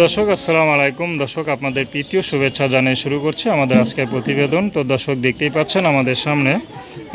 দর্শক আসসালামু আলাইকুম। দর্শক আপনাদের তৃতীয় শুভেচ্ছা জানিয়ে শুরু করছি আমাদের আজকের প্রতিবেদন। তো দর্শক দেখতেই পাচ্ছেন আমাদের সামনে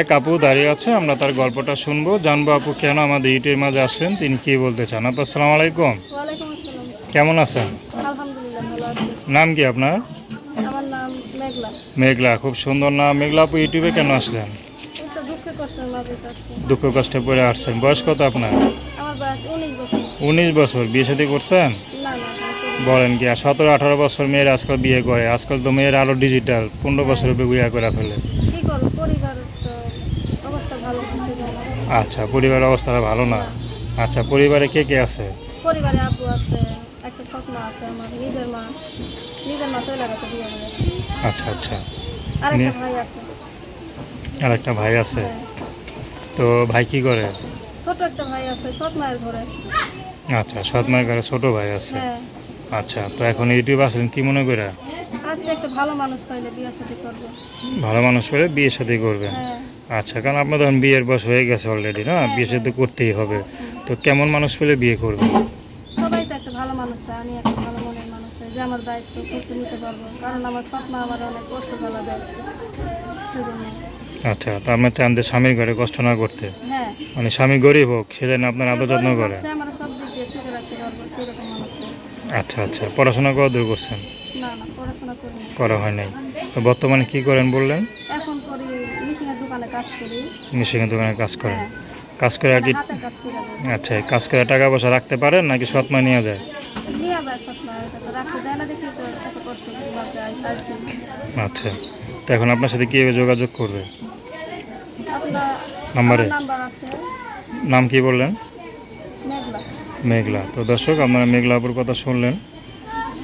এক আপু দাঁড়িয়ে আছে। আমরা তার গল্পটা শুনব। জানব আপু কেন আমাদের ইউটিউবের মাঝে আসলেন তিনি কি বলতে চান? আপু আসসালামু আলাইকুম। কেমন আছেন? নাম কি আপনার? মেঘলা। খুব সুন্দর নাম। মেঘলা আপু ইউটিউবে কেন আসলেন? দুঃখে কষ্টে পড়ে আসছেন। বয়স কত আপনার? উনিশ বছর। বিয়ে শাদী করছেন। বলেন কি আর সতেরো আঠারো বছর মেয়েরা আজকাল বিয়ে করে আজকাল তো মেয়েরা আরও ডিজিটাল পনেরো বছর বিয়ে করে ফেলে। আচ্ছা পরিবারের অবস্থাটা ভালো না? আচ্ছা পরিবারে কে কে আছে? পরিবারে আব্বু আছে একটা স্বপ্ন আছে আমার নিজের মা নিজের মা চলে গেছে বিয়ে আচ্ছা আচ্ছা। আরেকটা ভাই আছে। আর একটা ভাই আছে? হ্যাঁ। তো ভাই কি করে? ছোট একটা ভাই আছে সৎ মায়ের ঘরে। আচ্ছা সৎ মায়ের ঘরে ছোট ভাই আছে। হ্যাঁ। আচ্ছা তো এখন ইউটিউব আসলেন কি মনে করে ভালো মানুষ পাইলে বিয়ে সাথে করব। ভালো মানুষ করে বিয়ে সাথে করবেন হ্যাঁ। আচ্ছা কারণ আপনার ধরুন বিয়ের বয়স হয়ে গেছে অলরেডি না? বিয়ে সাথে করতেই হবে। তো কেমন মানুষ পেলে বিয়ে করবে? সবাই তো একটা ভালো মানুষ চায় আমি একটা ভালো মনের মানুষ চাই যে আমার দায়িত্ব করতে নিতে পারব। কারণ আমার স্বপ্ন আমার অনেক কষ্ট ফেলা দেয় আচ্ছা তো আপনার চান যে স্বামীর ঘরে কষ্ট না করতে? হ্যাঁ। মানে স্বামী গরিব হোক সে যেন আপনার আদর যত্ন করে। আচ্ছা আচ্ছা পড়াশোনা করা দূর করছেন? না না পড়াশোনা করি হয় নাই। তো বর্তমানে কি করেন বললেন? এখন করি মেশিনের দোকানে কাজ করি। মেশিনের দোকানে কাজ করেন। হ্যাঁ। কাজ করে আর কি মানে দেয় আচ্ছা কাজ করে টাকা পয়সা রাখতে পারেন নাকি সৎমা নিয়ে যায়? নিয়ে যায় স্বপ্ন এটা তো রাখতে দেয় না দেখি তো এত কষ্ট করে বাপরে আচ্ছা তো এখন আপনার সাথে কীভাবে যোগাযোগ করবে? নাম্বারে? নাম কি বললেন? মেঘলা। মেঘলা। তো দর্শক আপনারা মেঘলাপুর কথা শুনলেন।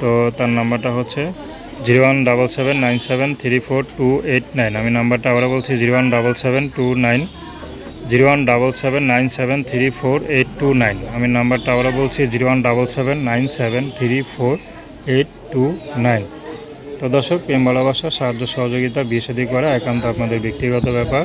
তো তার নাম্বারটা হচ্ছে zero one double seven nine seven three four two eight nine. আমি নাম্বারটা আবারও বলছি zero one double seven two nine. Zero one double seven nine seven three four eight two nine. আমি নাম্বারটা আবারও বলছি zero one double seven nine seven three four eight two nine. তো দর্শক প্রেম ভালোবাসা সাহায্য সহযোগিতা বিয়ে করা একান্ত আপনাদের ব্যক্তিগত ব্যাপার।